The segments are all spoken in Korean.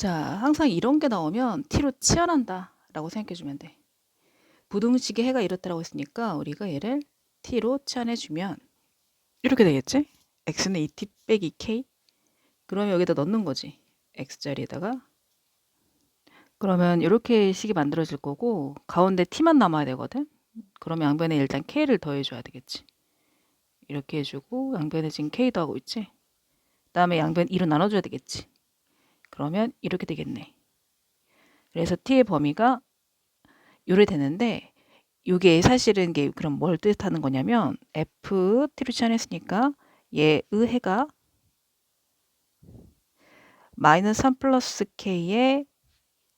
자, 항상 이런 게 나오면 t로 치환한다 라고 생각해 주면 돼. 부등식의 해가 이렇다라고 했으니까 우리가 얘를 t로 치환해 주면 이렇게 되겠지? x는 2t 빼기 k 그러면 여기다 넣는 거지. x자리에다가 그러면 이렇게 식이 만들어질 거고 가운데 t만 남아야 되거든. 그러면 양변에 일단 k를 더해줘야 되겠지. 이렇게 해주고 양변에 지금 k 더하고 있지. 그 다음에 양변 2로 나눠줘야 되겠지. 그러면 이렇게 되겠네. 그래서 t의 범위가 요래 되는데 이게 사실은 게 그럼 뭘 뜻하는 거냐면 f t로 치환했으니까 얘의 해가 마이너스 3 플러스 k의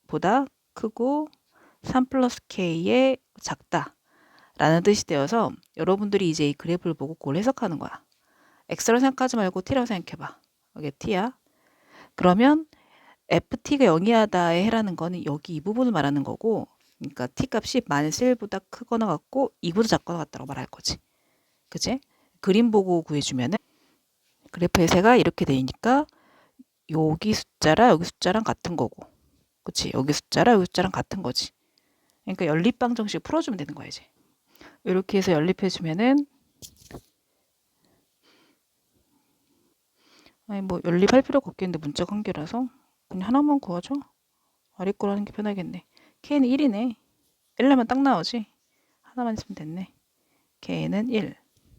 보다 크고 3 플러스 k의 작다 라는 뜻이 되어서 여러분들이 이제 이 그래프를 보고 그걸 해석하는 거야. x라고 생각하지 말고 t라고 생각해봐. 이게 t야. 그러면 ft가 0 이 하다의 해라는 거는 여기 이 부분을 말하는 거고 그러니까 t 값이 마이너스 1보다 크거나 같고 2보다 작거나 같다고 말할 거지. 그치? 그림 보고 구해주면은 그래프의 세가 이렇게 되니까 여기 숫자랑 여기 숫자랑 같은 거고 그치? 여기 숫자랑 여기 숫자랑 같은 거지. 그러니까 연립방 정식 풀어주면 되는 거야 이제. 이렇게 해서 연립해주면은 아니 뭐 연립할 필요가 없겠는데 문자 관계라서 그냥 하나만 구하죠. 아래 거로 하는 게 편하겠네. k는 1이네. 1 하면 딱 나오지. 하나만 있으면 됐네. k는 1.